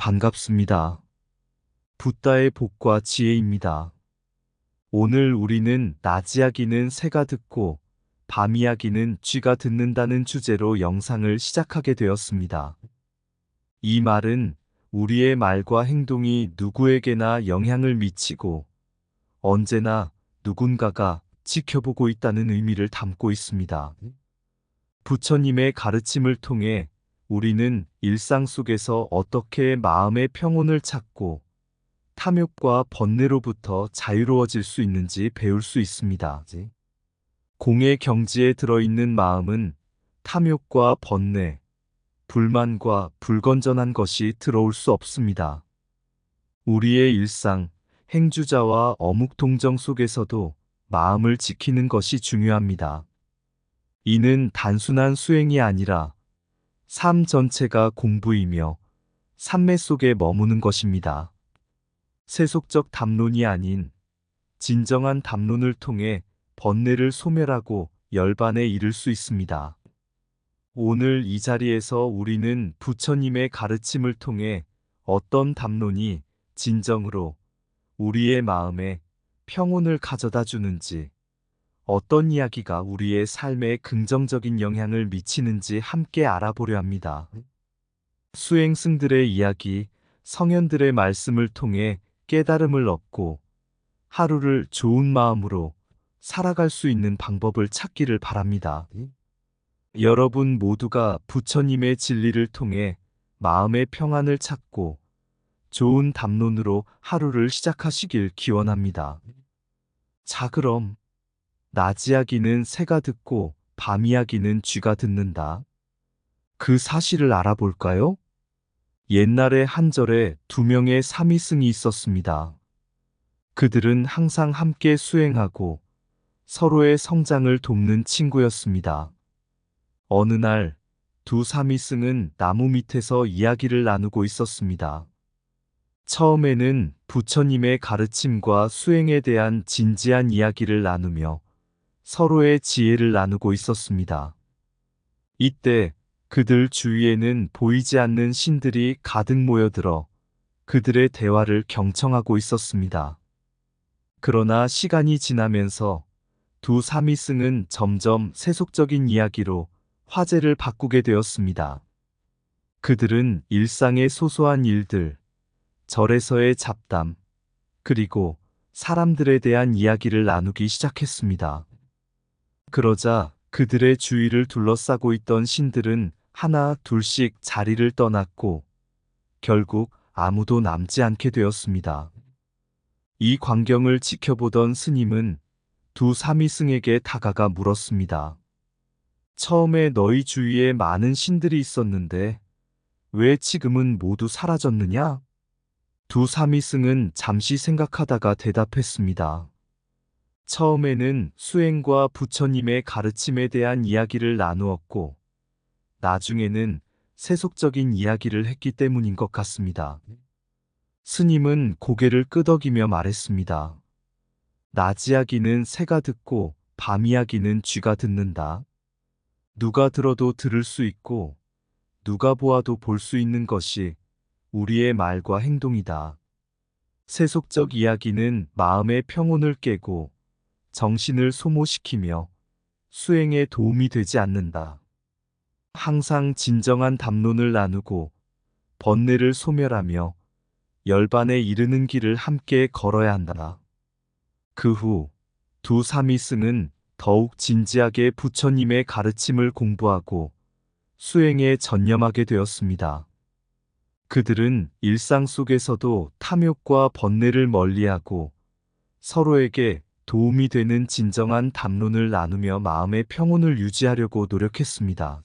반갑습니다. 붓다의 복과 지혜입니다. 오늘 우리는 낮 이야기는 새가 듣고 밤 이야기는 쥐가 듣는다는 주제로 영상을 시작하게 되었습니다. 이 말은 우리의 말과 행동이 누구에게나 영향을 미치고 언제나 누군가가 지켜보고 있다는 의미를 담고 있습니다. 부처님의 가르침을 통해 우리는 일상 속에서 어떻게 마음의 평온을 찾고 탐욕과 번뇌로부터 자유로워질 수 있는지 배울 수 있습니다. 공의 경지에 들어있는 마음은 탐욕과 번뇌, 불만과 불건전한 것이 들어올 수 없습니다. 우리의 일상, 행주자와 어묵 동정 속에서도 마음을 지키는 것이 중요합니다. 이는 단순한 수행이 아니라 삶 전체가 공부이며 삶매 속에 머무는 것입니다. 세속적 담론이 아닌 진정한 담론을 통해 번뇌를 소멸하고 열반에 이를 수 있습니다. 오늘 이 자리에서 우리는 부처님의 가르침을 통해 어떤 담론이 진정으로 우리의 마음에 평온을 가져다 주는지, 어떤 이야기가 우리의 삶에 긍정적인 영향을 미치는지 함께 알아보려 합니다. 수행승들의 이야기, 성현들의 말씀을 통해 깨달음을 얻고 하루를 좋은 마음으로 살아갈 수 있는 방법을 찾기를 바랍니다. 여러분 모두가 부처님의 진리를 통해 마음의 평안을 찾고 좋은 담론으로 하루를 시작하시길 기원합니다. 자, 그럼 낮 이야기는 새가 듣고 밤 이야기는 쥐가 듣는다. 그 사실을 알아볼까요? 옛날에 한 절에 두 명의 삼위승이 있었습니다. 그들은 항상 함께 수행하고 서로의 성장을 돕는 친구였습니다. 어느 날 두 삼위승은 나무 밑에서 이야기를 나누고 있었습니다. 처음에는 부처님의 가르침과 수행에 대한 진지한 이야기를 나누며 서로의 지혜를 나누고 있었습니다. 이때 그들 주위에는 보이지 않는 신들이 가득 모여들어 그들의 대화를 경청하고 있었습니다. 그러나 시간이 지나면서 두 삼위승은 점점 세속적인 이야기로 화제를 바꾸게 되었습니다. 그들은 일상의 소소한 일들, 절에서의 잡담, 그리고 사람들에 대한 이야기를 나누기 시작했습니다. 그러자 그들의 주위를 둘러싸고 있던 신들은 하나 둘씩 자리를 떠났고 결국 아무도 남지 않게 되었습니다. 이 광경을 지켜보던 스님은 두 삼위승에게 다가가 물었습니다. 처음에 너희 주위에 많은 신들이 있었는데 왜 지금은 모두 사라졌느냐? 두 삼위승은 잠시 생각하다가 대답했습니다. 처음에는 수행과 부처님의 가르침에 대한 이야기를 나누었고, 나중에는 세속적인 이야기를 했기 때문인 것 같습니다. 스님은 고개를 끄덕이며 말했습니다. 낮 이야기는 새가 듣고 밤 이야기는 쥐가 듣는다. 누가 들어도 들을 수 있고, 누가 보아도 볼 수 있는 것이 우리의 말과 행동이다. 세속적 이야기는 마음의 평온을 깨고 정신을 소모시키며 수행에 도움이 되지 않는다. 항상 진정한 담론을 나누고 번뇌를 소멸하며 열반에 이르는 길을 함께 걸어야 한다. 그 후두 삼위승은 더욱 진지하게 부처님의 가르침을 공부하고 수행에 전념하게 되었습니다. 그들은 일상 속에서도 탐욕과 번뇌를 멀리하고 서로에게 도움이 되는 진정한 담론을 나누며 마음의 평온을 유지하려고 노력했습니다.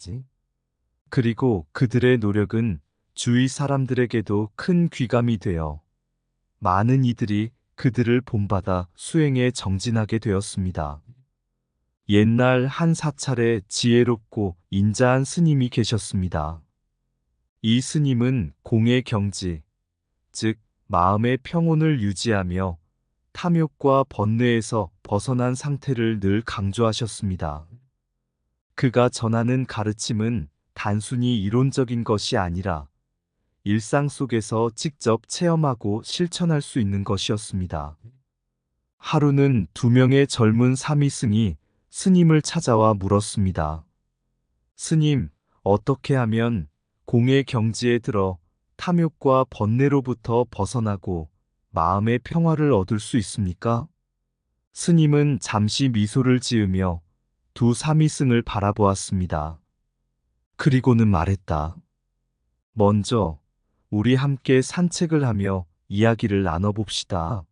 그리고 그들의 노력은 주위 사람들에게도 큰 귀감이 되어 많은 이들이 그들을 본받아 수행에 정진하게 되었습니다. 옛날 한 사찰에 지혜롭고 인자한 스님이 계셨습니다. 이 스님은 공의 경지, 즉 마음의 평온을 유지하며 탐욕과 번뇌에서 벗어난 상태를 늘 강조하셨습니다. 그가 전하는 가르침은 단순히 이론적인 것이 아니라 일상 속에서 직접 체험하고 실천할 수 있는 것이었습니다. 하루는 두 명의 젊은 사미승이 스님을 찾아와 물었습니다. 스님, 어떻게 하면 공의 경지에 들어 탐욕과 번뇌로부터 벗어나고 마음의 평화를 얻을 수 있습니까? 스님은 잠시 미소를 지으며 두 사미승을 바라보았습니다. 그리고는 말했다. 먼저 우리 함께 산책을 하며 이야기를 나눠봅시다.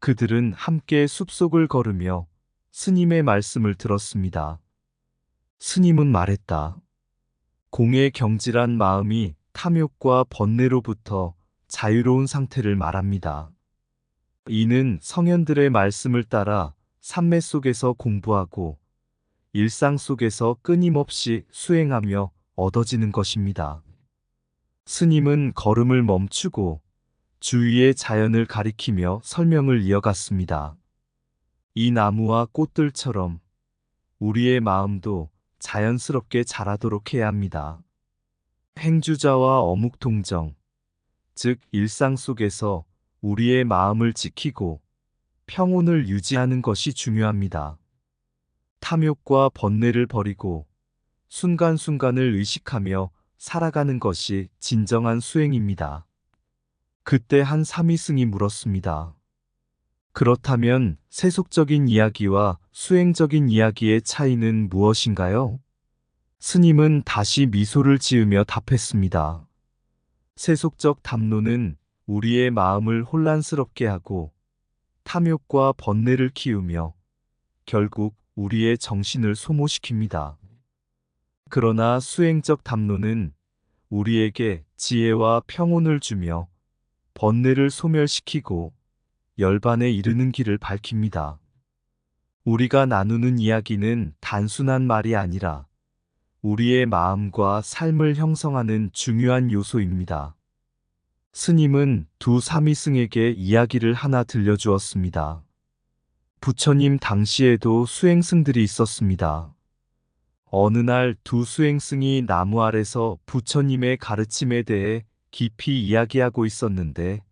그들은 함께 숲속을 걸으며 스님의 말씀을 들었습니다. 스님은 말했다. 공의 경질한 마음이 탐욕과 번뇌로부터 자유로운 상태를 말합니다. 이는 성현들의 말씀을 따라 산매 속에서 공부하고 일상 속에서 끊임없이 수행하며 얻어지는 것입니다. 스님은 걸음을 멈추고 주위의 자연을 가리키며 설명을 이어갔습니다. 이 나무와 꽃들처럼 우리의 마음도 자연스럽게 자라도록 해야 합니다. 행주자와 어묵통정, 즉 일상 속에서 우리의 마음을 지키고 평온을 유지하는 것이 중요합니다. 탐욕과 번뇌를 버리고 순간순간을 의식하며 살아가는 것이 진정한 수행입니다. 그때 한 사미승이 물었습니다. 그렇다면 세속적인 이야기와 수행적인 이야기의 차이는 무엇인가요? 스님은 다시 미소를 지으며 답했습니다. 세속적 담론은 우리의 마음을 혼란스럽게 하고 탐욕과 번뇌를 키우며 결국 우리의 정신을 소모시킵니다. 그러나 수행적 담론은 우리에게 지혜와 평온을 주며 번뇌를 소멸시키고 열반에 이르는 길을 밝힙니다. 우리가 나누는 이야기는 단순한 말이 아니라 우리의 마음과 삶을 형성하는 중요한 요소입니다. 스님은 두 사미승에게 이야기를 하나 들려주었습니다. 부처님 당시에도 수행승들이 있었습니다. 어느 날 두 수행승이 나무 아래서 부처님의 가르침에 대해 깊이 이야기하고 있었는데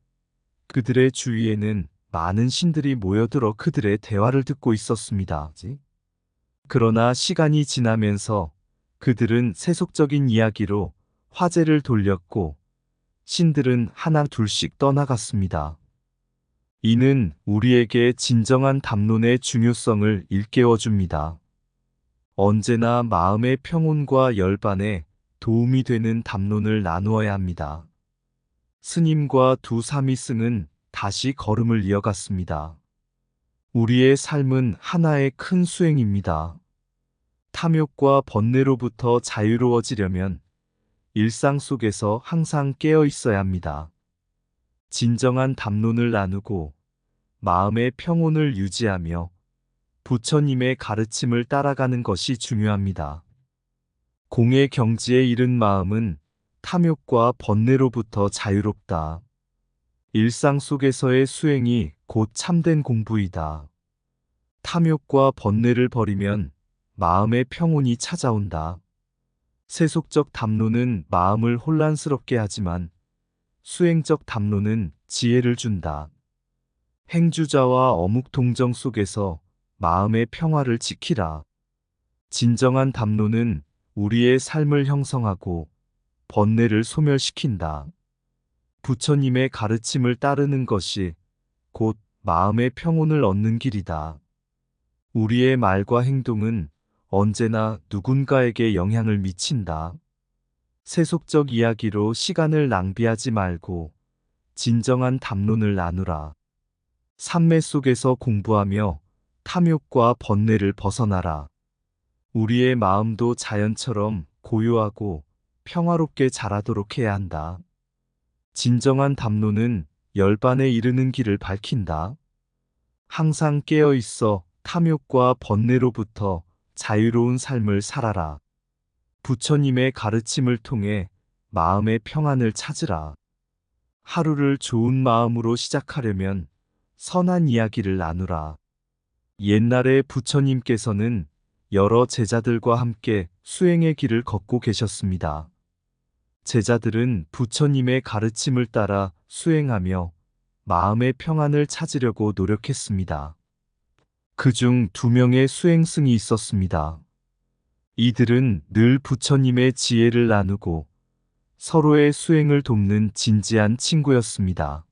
그들의 주위에는 많은 신들이 모여들어 그들의 대화를 듣고 있었습니다. 그러나 시간이 지나면서 그들은 세속적인 이야기로 화제를 돌렸고 신들은 하나 둘씩 떠나갔습니다. 이는 우리에게 진정한 담론의 중요성을 일깨워 줍니다. 언제나 마음의 평온과 열반에 도움이 되는 담론을 나누어야 합니다. 스님과 두 사미승은 다시 걸음을 이어갔습니다. 우리의 삶은 하나의 큰 수행입니다. 탐욕과 번뇌로부터 자유로워지려면 일상 속에서 항상 깨어 있어야 합니다. 진정한 담론을 나누고 마음의 평온을 유지하며 부처님의 가르침을 따라가는 것이 중요합니다. 공의 경지에 이른 마음은 탐욕과 번뇌로부터 자유롭다. 일상 속에서의 수행이 곧 참된 공부이다. 탐욕과 번뇌를 버리면 마음의 평온이 찾아온다. 세속적 담론은 마음을 혼란스럽게 하지만 수행적 담론은 지혜를 준다. 행주자와 어묵동정 속에서 마음의 평화를 지키라. 진정한 담론은 우리의 삶을 형성하고 번뇌를 소멸시킨다. 부처님의 가르침을 따르는 것이 곧 마음의 평온을 얻는 길이다. 우리의 말과 행동은 언제나 누군가에게 영향을 미친다. 세속적 이야기로 시간을 낭비하지 말고 진정한 담론을 나누라. 산매 속에서 공부하며 탐욕과 번뇌를 벗어나라. 우리의 마음도 자연처럼 고요하고 평화롭게 자라도록 해야 한다. 진정한 담론은 열반에 이르는 길을 밝힌다. 항상 깨어 있어 탐욕과 번뇌로부터 자유로운 삶을 살아라. 부처님의 가르침을 통해 마음의 평안을 찾으라. 하루를 좋은 마음으로 시작하려면 선한 이야기를 나누라. 옛날에 부처님께서는 여러 제자들과 함께 수행의 길을 걷고 계셨습니다. 제자들은 부처님의 가르침을 따라 수행하며 마음의 평안을 찾으려고 노력했습니다. 그중 두 명의 수행승이 있었습니다. 이들은 늘 부처님의 지혜를 나누고 서로의 수행을 돕는 진지한 친구였습니다.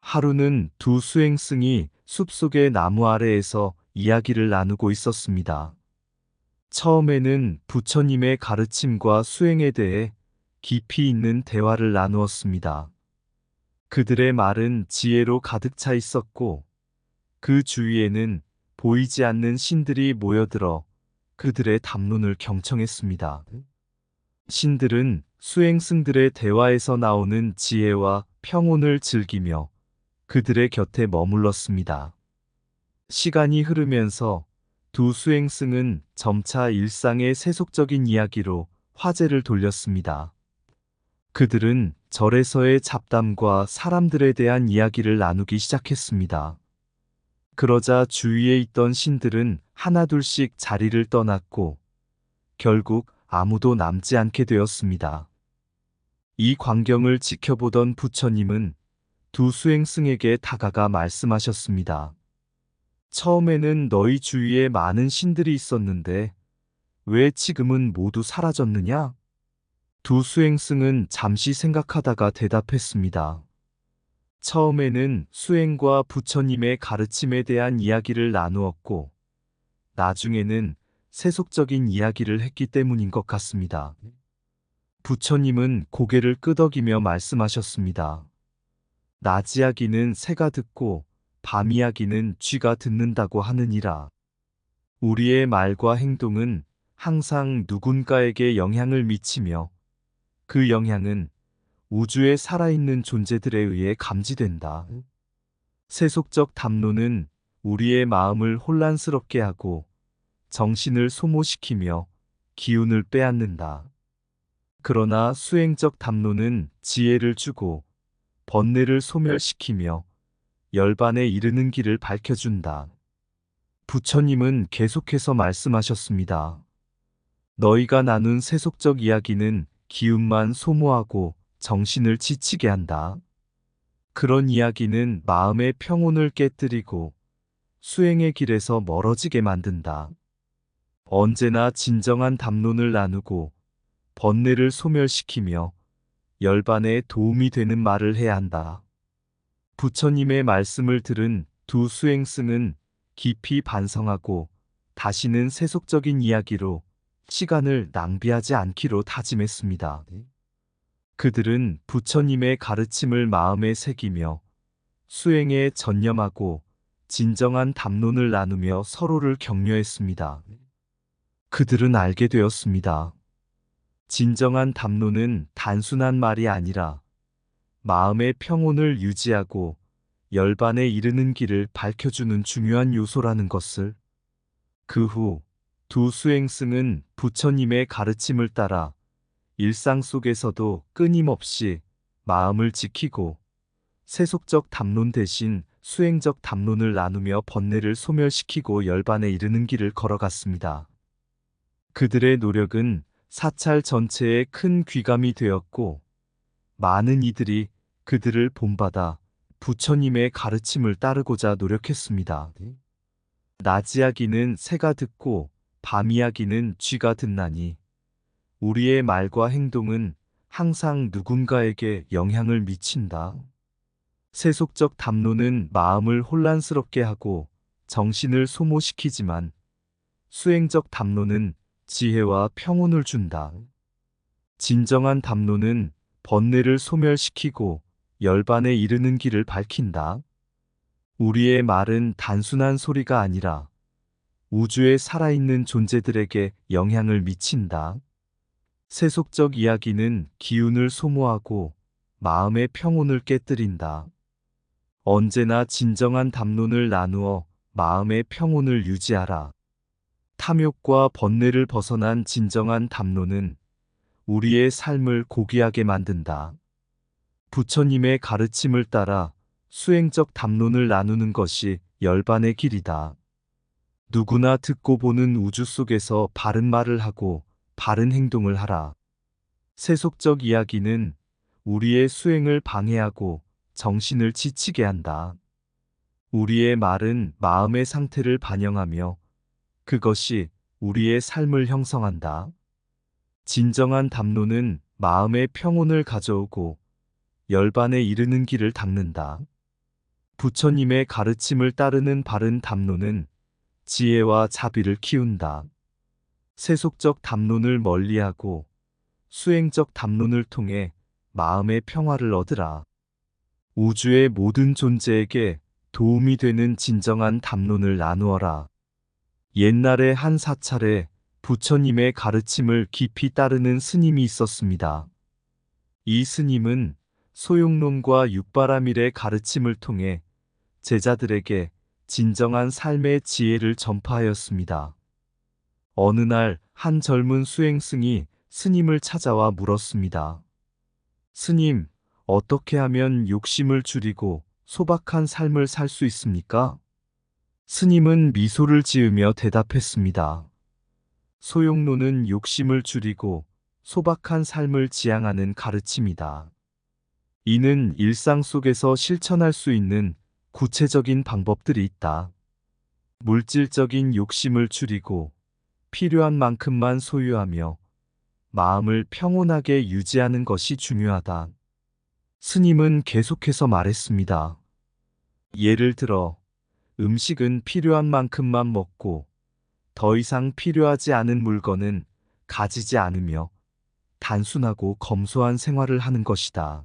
하루는 두 수행승이 숲속의 나무 아래에서 이야기를 나누고 있었습니다. 처음에는 부처님의 가르침과 수행에 대해 깊이 있는 대화를 나누었습니다. 그들의 말은 지혜로 가득 차 있었고 그 주위에는 보이지 않는 신들이 모여들어 그들의 담론을 경청했습니다. 신들은 수행승들의 대화에서 나오는 지혜와 평온을 즐기며 그들의 곁에 머물렀습니다. 시간이 흐르면서 두 수행승은 점차 일상의 세속적인 이야기로 화제를 돌렸습니다. 그들은 절에서의 잡담과 사람들에 대한 이야기를 나누기 시작했습니다. 그러자 주위에 있던 신들은 하나둘씩 자리를 떠났고 결국 아무도 남지 않게 되었습니다. 이 광경을 지켜보던 부처님은 두 수행승에게 다가가 말씀하셨습니다. 처음에는 너희 주위에 많은 신들이 있었는데 왜 지금은 모두 사라졌느냐? 두 수행승은 잠시 생각하다가 대답했습니다. 처음에는 수행과 부처님의 가르침에 대한 이야기를 나누었고, 나중에는 세속적인 이야기를 했기 때문인 것 같습니다. 부처님은 고개를 끄덕이며 말씀하셨습니다. 낮 이야기는 새가 듣고 밤 이야기는 쥐가 듣는다고 하느니라. 우리의 말과 행동은 항상 누군가에게 영향을 미치며 그 영향은 우주에 살아있는 존재들에 의해 감지된다. 세속적 담론은 우리의 마음을 혼란스럽게 하고 정신을 소모시키며 기운을 빼앗는다. 그러나 수행적 담론은 지혜를 주고 번뇌를 소멸시키며 열반에 이르는 길을 밝혀준다. 부처님은 계속해서 말씀하셨습니다. 너희가 나눈 세속적 이야기는 기운만 소모하고 정신을 지치게 한다. 그런 이야기는 마음의 평온을 깨뜨리고 수행의 길에서 멀어지게 만든다. 언제나 진정한 담론을 나누고 번뇌를 소멸시키며 열반에 도움이 되는 말을 해야 한다. 부처님의 말씀을 들은 두 수행승은 깊이 반성하고 다시는 세속적인 이야기로 시간을 낭비하지 않기로 다짐했습니다. 그들은 부처님의 가르침을 마음에 새기며 수행에 전념하고 진정한 담론을 나누며 서로를 격려했습니다. 그들은 알게 되었습니다. 진정한 담론은 단순한 말이 아니라 마음의 평온을 유지하고 열반에 이르는 길을 밝혀주는 중요한 요소라는 것을 그 후 두 수행승은 부처님의 가르침을 따라 일상 속에서도 끊임없이 마음을 지키고 세속적 담론 대신 수행적 담론을 나누며 번뇌를 소멸시키고 열반에 이르는 길을 걸어갔습니다. 그들의 노력은 사찰 전체에 큰 귀감이 되었고 많은 이들이 그들을 본받아 부처님의 가르침을 따르고자 노력했습니다. 낮 이야기는 새가 듣고 밤 이야기는 쥐가 듣나니 우리의 말과 행동은 항상 누군가에게 영향을 미친다. 세속적 담론은 마음을 혼란스럽게 하고 정신을 소모시키지만 수행적 담론은 지혜와 평온을 준다. 진정한 담론은 번뇌를 소멸시키고 열반에 이르는 길을 밝힌다. 우리의 말은 단순한 소리가 아니라 우주에 살아있는 존재들에게 영향을 미친다. 세속적 이야기는 기운을 소모하고 마음의 평온을 깨뜨린다. 언제나 진정한 담론을 나누어 마음의 평온을 유지하라. 탐욕과 번뇌를 벗어난 진정한 담론은 우리의 삶을 고귀하게 만든다. 부처님의 가르침을 따라 수행적 담론을 나누는 것이 열반의 길이다. 누구나 듣고 보는 우주 속에서 바른 말을 하고 바른 행동을 하라. 세속적 이야기는 우리의 수행을 방해하고 정신을 지치게 한다. 우리의 말은 마음의 상태를 반영하며 그것이 우리의 삶을 형성한다. 진정한 담론은 마음의 평온을 가져오고 열반에 이르는 길을 닦는다. 부처님의 가르침을 따르는 바른 담론은 지혜와 자비를 키운다. 세속적 담론을 멀리하고 수행적 담론을 통해 마음의 평화를 얻으라. 우주의 모든 존재에게 도움이 되는 진정한 담론을 나누어라. 옛날에 한 사찰에 부처님의 가르침을 깊이 따르는 스님이 있었습니다. 이 스님은 소용론과 육바라밀의 가르침을 통해 제자들에게 진정한 삶의 지혜를 전파하였습니다. 어느 날 한 젊은 수행승이 스님을 찾아와 물었습니다. 스님, 어떻게 하면 욕심을 줄이고 소박한 삶을 살 수 있습니까? 스님은 미소를 지으며 대답했습니다. 소용론은 욕심을 줄이고 소박한 삶을 지향하는 가르침이다. 이는 일상 속에서 실천할 수 있는 구체적인 방법들이 있다. 물질적인 욕심을 줄이고 필요한 만큼만 소유하며 마음을 평온하게 유지하는 것이 중요하다. 스님은 계속해서 말했습니다. 예를 들어, 음식은 필요한 만큼만 먹고 더 이상 필요하지 않은 물건은 가지지 않으며 단순하고 검소한 생활을 하는 것이다.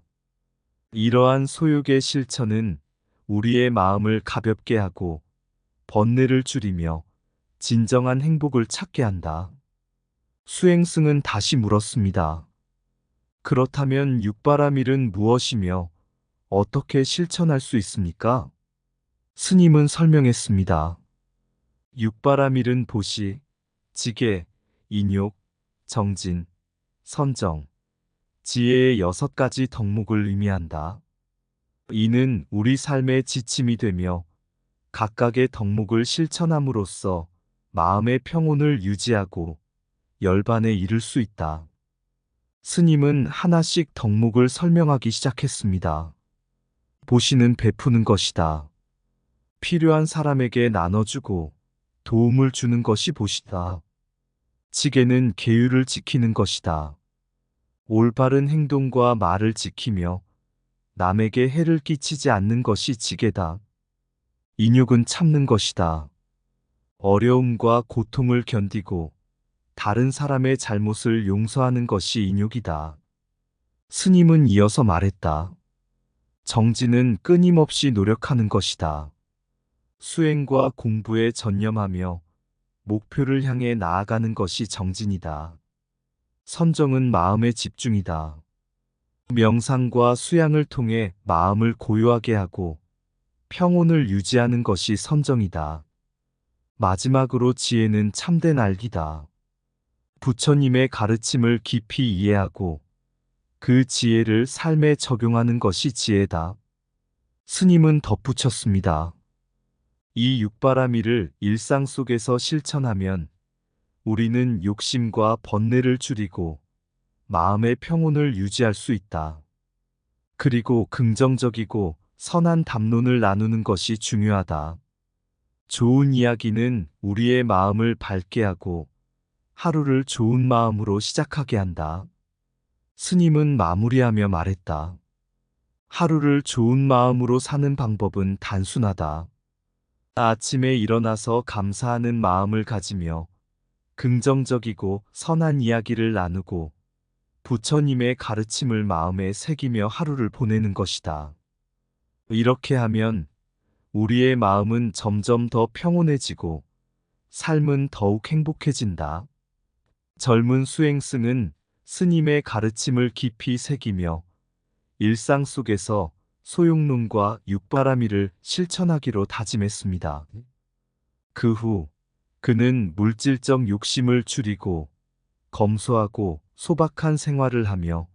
이러한 소욕의 실천은 우리의 마음을 가볍게 하고 번뇌를 줄이며 진정한 행복을 찾게 한다. 수행승은 다시 물었습니다. 그렇다면 육바라밀은 무엇이며 어떻게 실천할 수 있습니까? 스님은 설명했습니다. 육바라밀은 보시, 지계, 인욕, 정진, 선정, 지혜의 여섯 가지 덕목을 의미한다. 이는 우리 삶의 지침이 되며 각각의 덕목을 실천함으로써 마음의 평온을 유지하고 열반에 이를 수 있다. 스님은 하나씩 덕목을 설명하기 시작했습니다. 보시는 베푸는 것이다. 필요한 사람에게 나눠주고 도움을 주는 것이 보시다. 지게는 계율을 지키는 것이다. 올바른 행동과 말을 지키며 남에게 해를 끼치지 않는 것이 지게다. 인욕은 참는 것이다. 어려움과 고통을 견디고 다른 사람의 잘못을 용서하는 것이 인욕이다. 스님은 이어서 말했다. 정진은 끊임없이 노력하는 것이다. 수행과 공부에 전념하며 목표를 향해 나아가는 것이 정진이다. 선정은 마음의 집중이다. 명상과 수양을 통해 마음을 고요하게 하고 평온을 유지하는 것이 선정이다. 마지막으로 지혜는 참된 알기다. 부처님의 가르침을 깊이 이해하고 그 지혜를 삶에 적용하는 것이 지혜다. 스님은 덧붙였습니다. 이 육바라밀을 일상 속에서 실천하면 우리는 욕심과 번뇌를 줄이고 마음의 평온을 유지할 수 있다. 그리고 긍정적이고 선한 담론을 나누는 것이 중요하다. 좋은 이야기는 우리의 마음을 밝게 하고 하루를 좋은 마음으로 시작하게 한다. 스님은 마무리하며 말했다. 하루를 좋은 마음으로 사는 방법은 단순하다. 아침에 일어나서 감사하는 마음을 가지며 긍정적이고 선한 이야기를 나누고 부처님의 가르침을 마음에 새기며 하루를 보내는 것이다. 이렇게 하면 우리의 마음은 점점 더 평온해지고 삶은 더욱 행복해진다. 젊은 수행승은 스님의 가르침을 깊이 새기며 일상 속에서 소용론과 육바라밀을 실천하기로 다짐했습니다. 그 후 그는 물질적 욕심을 줄이고 검소하고 소박한 생활을 하며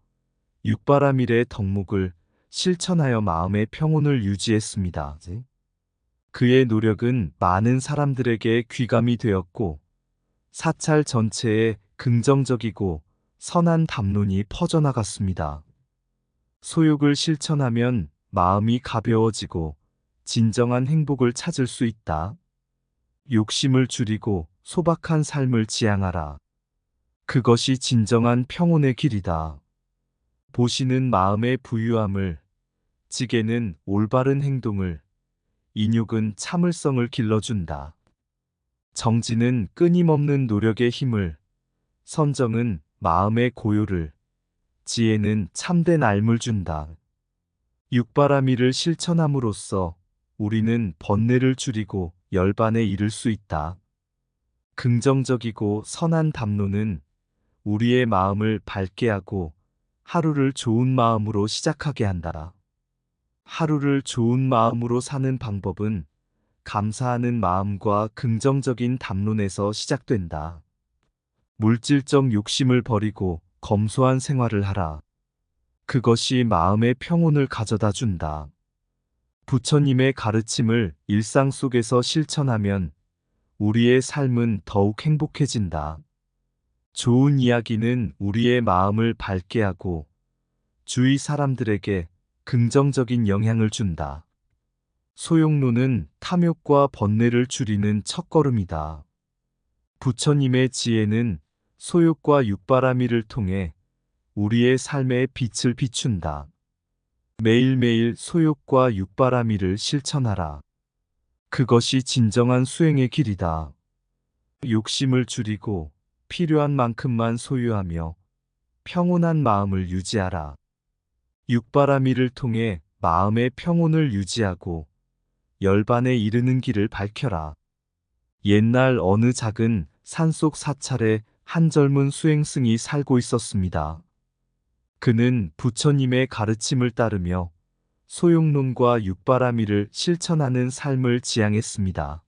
육바라밀의 덕목을 실천하여 마음의 평온을 유지했습니다. 그의 노력은 많은 사람들에게 귀감이 되었고 사찰 전체에 긍정적이고 선한 담론이 퍼져나갔습니다. 소욕을 실천하면 마음이 가벼워지고 진정한 행복을 찾을 수 있다. 욕심을 줄이고 소박한 삶을 지향하라. 그것이 진정한 평온의 길이다. 보시는 마음의 부유함을, 지게는 올바른 행동을, 인육은 참을성을 길러준다. 정지는 끊임없는 노력의 힘을, 선정은 마음의 고요를, 지혜는 참된 알물 준다. 육바라미를 실천함으로써 우리는 번뇌를 줄이고 열반에 이를 수 있다. 긍정적이고 선한 담론은 우리의 마음을 밝게 하고 하루를 좋은 마음으로 시작하게 한다. 하루를 좋은 마음으로 사는 방법은 감사하는 마음과 긍정적인 담론에서 시작된다. 물질적 욕심을 버리고 검소한 생활을 하라. 그것이 마음의 평온을 가져다 준다. 부처님의 가르침을 일상 속에서 실천하면 우리의 삶은 더욱 행복해진다. 좋은 이야기는 우리의 마음을 밝게 하고 주위 사람들에게 긍정적인 영향을 준다. 소용론은 탐욕과 번뇌를 줄이는 첫걸음이다. 부처님의 지혜는 소욕과 육바라미를 통해 우리의 삶에 빛을 비춘다. 매일매일 소욕과 육바라미를 실천하라. 그것이 진정한 수행의 길이다. 욕심을 줄이고 필요한 만큼만 소유하며 평온한 마음을 유지하라. 육바라미를 통해 마음의 평온을 유지하고 열반에 이르는 길을 밝혀라. 옛날 어느 작은 산속 사찰에 한 젊은 수행승이 살고 있었습니다. 그는 부처님의 가르침을 따르며 소용론과 육바라미를 실천하는 삶을 지향했습니다.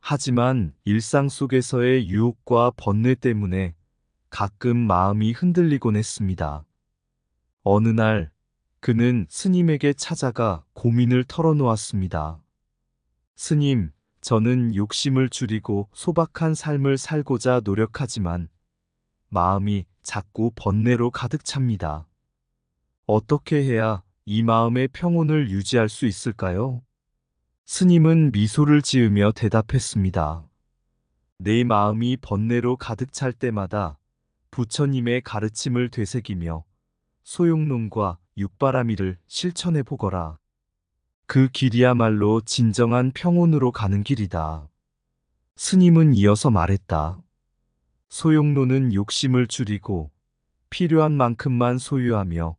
하지만 일상 속에서의 유혹과 번뇌 때문에 가끔 마음이 흔들리곤 했습니다. 어느 날 그는 스님에게 찾아가 고민을 털어놓았습니다. 스님, 저는 욕심을 줄이고 소박한 삶을 살고자 노력하지만 마음이 자꾸 번뇌로 가득 찹니다. 어떻게 해야 이 마음의 평온을 유지할 수 있을까요? 스님은 미소를 지으며 대답했습니다. 내 마음이 번뇌로 가득 찰 때마다 부처님의 가르침을 되새기며 소용론과 육바라미를 실천해 보거라. 그 길이야말로 진정한 평온으로 가는 길이다. 스님은 이어서 말했다. 소용론은 욕심을 줄이고 필요한 만큼만 소유하며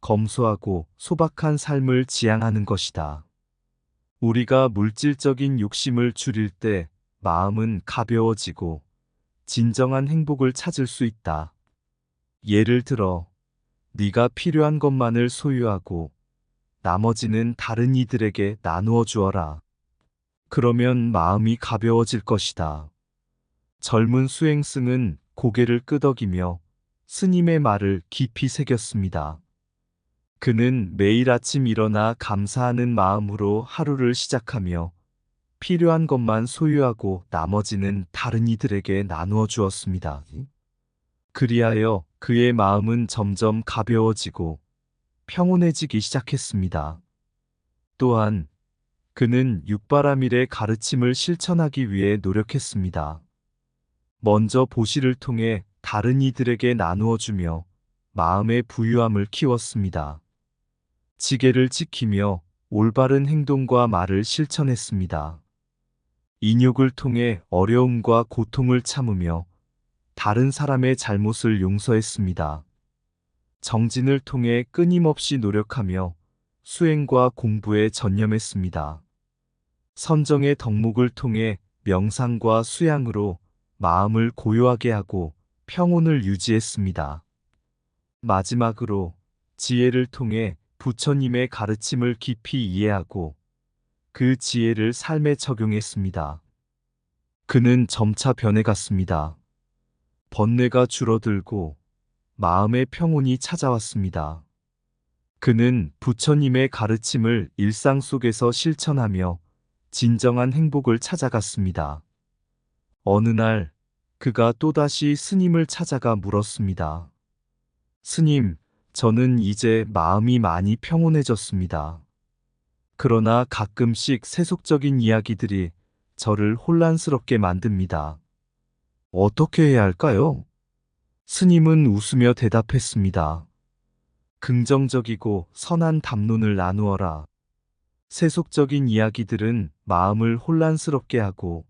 검소하고 소박한 삶을 지향하는 것이다. 우리가 물질적인 욕심을 줄일 때 마음은 가벼워지고 진정한 행복을 찾을 수 있다. 예를 들어 네가 필요한 것만을 소유하고 나머지는 다른 이들에게 나누어 주어라. 그러면 마음이 가벼워질 것이다. 젊은 수행승은 고개를 끄덕이며 스님의 말을 깊이 새겼습니다. 그는 매일 아침 일어나 감사하는 마음으로 하루를 시작하며 필요한 것만 소유하고 나머지는 다른 이들에게 나누어 주었습니다. 그리하여 그의 마음은 점점 가벼워지고 평온해지기 시작했습니다. 또한 그는 육바라밀의 가르침을 실천하기 위해 노력했습니다. 먼저 보시를 통해 다른 이들에게 나누어 주며 마음의 부유함을 키웠습니다. 지게를 지키며 올바른 행동과 말을 실천했습니다. 인욕을 통해 어려움과 고통을 참으며 다른 사람의 잘못을 용서했습니다. 정진을 통해 끊임없이 노력하며 수행과 공부에 전념했습니다. 선정의 덕목을 통해 명상과 수양으로 마음을 고요하게 하고 평온을 유지했습니다. 마지막으로 지혜를 통해 부처님의 가르침을 깊이 이해하고 그 지혜를 삶에 적용했습니다. 그는 점차 변해갔습니다. 번뇌가 줄어들고 마음의 평온이 찾아왔습니다. 그는 부처님의 가르침을 일상 속에서 실천하며 진정한 행복을 찾아갔습니다. 어느 날 그가 또다시 스님을 찾아가 물었습니다. 스님, 저는 이제 마음이 많이 평온해졌습니다. 그러나 가끔씩 세속적인 이야기들이 저를 혼란스럽게 만듭니다. 어떻게 해야 할까요? 스님은 웃으며 대답했습니다. 긍정적이고 선한 담론을 나누어라. 세속적인 이야기들은 마음을 혼란스럽게 하고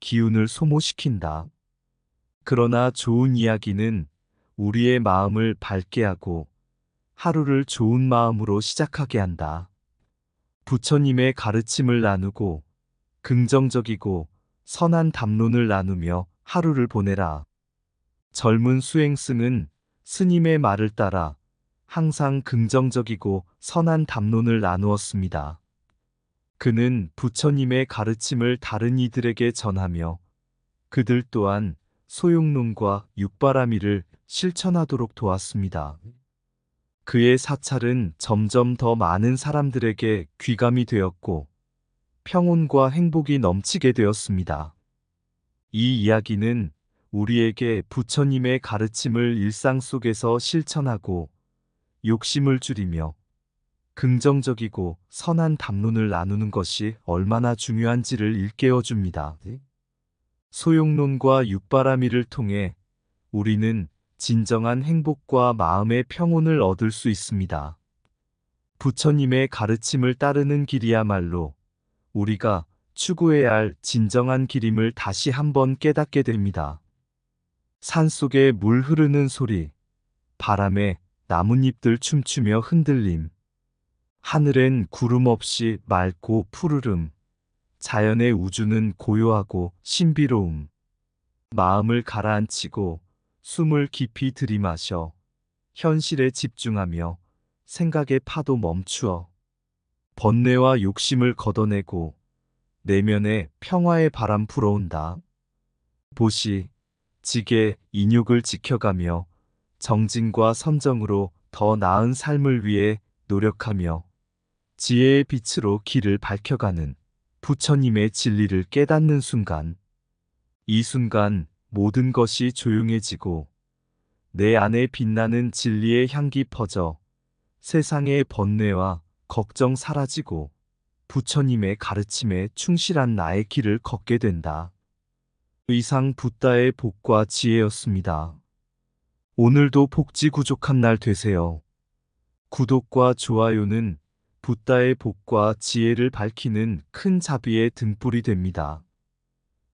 기운을 소모시킨다. 그러나 좋은 이야기는 우리의 마음을 밝게 하고 하루를 좋은 마음으로 시작하게 한다. 부처님의 가르침을 나누고 긍정적이고 선한 담론을 나누며 하루를 보내라. 젊은 수행승은 스님의 말을 따라 항상 긍정적이고 선한 담론을 나누었습니다. 그는 부처님의 가르침을 다른 이들에게 전하며 그들 또한 소용론과 육바라밀을 실천하도록 도왔습니다. 그의 사찰은 점점 더 많은 사람들에게 귀감이 되었고 평온과 행복이 넘치게 되었습니다. 이 이야기는 우리에게 부처님의 가르침을 일상 속에서 실천하고 욕심을 줄이며 긍정적이고 선한 담론을 나누는 것이 얼마나 중요한지를 일깨워 줍니다. 소용론과 육바라밀을 통해 우리는 진정한 행복과 마음의 평온을 얻을 수 있습니다. 부처님의 가르침을 따르는 길이야말로 우리가 추구해야 할 진정한 길임을 다시 한번 깨닫게 됩니다. 산 속에 물 흐르는 소리, 바람에 나뭇잎들 춤추며 흔들림, 하늘엔 구름 없이 맑고 푸르름, 자연의 우주는 고요하고 신비로움. 마음을 가라앉히고 숨을 깊이 들이마셔 현실에 집중하며 생각의 파도 멈추어 번뇌와 욕심을 걷어내고 내면에 평화의 바람 불어온다. 보시, 지게 인욕을 지켜가며 정진과 선정으로 더 나은 삶을 위해 노력하며 지혜의 빛으로 길을 밝혀가는 부처님의 진리를 깨닫는 순간, 이 순간 모든 것이 조용해지고 내 안에 빛나는 진리의 향기 퍼져 세상의 번뇌와 걱정 사라지고 부처님의 가르침에 충실한 나의 길을 걷게 된다. 의상 붓다의 복과 지혜였습니다. 오늘도 복지구족한 날 되세요. 구독과 좋아요는 붓다의 복과 지혜를 밝히는 큰 자비의 등불이 됩니다.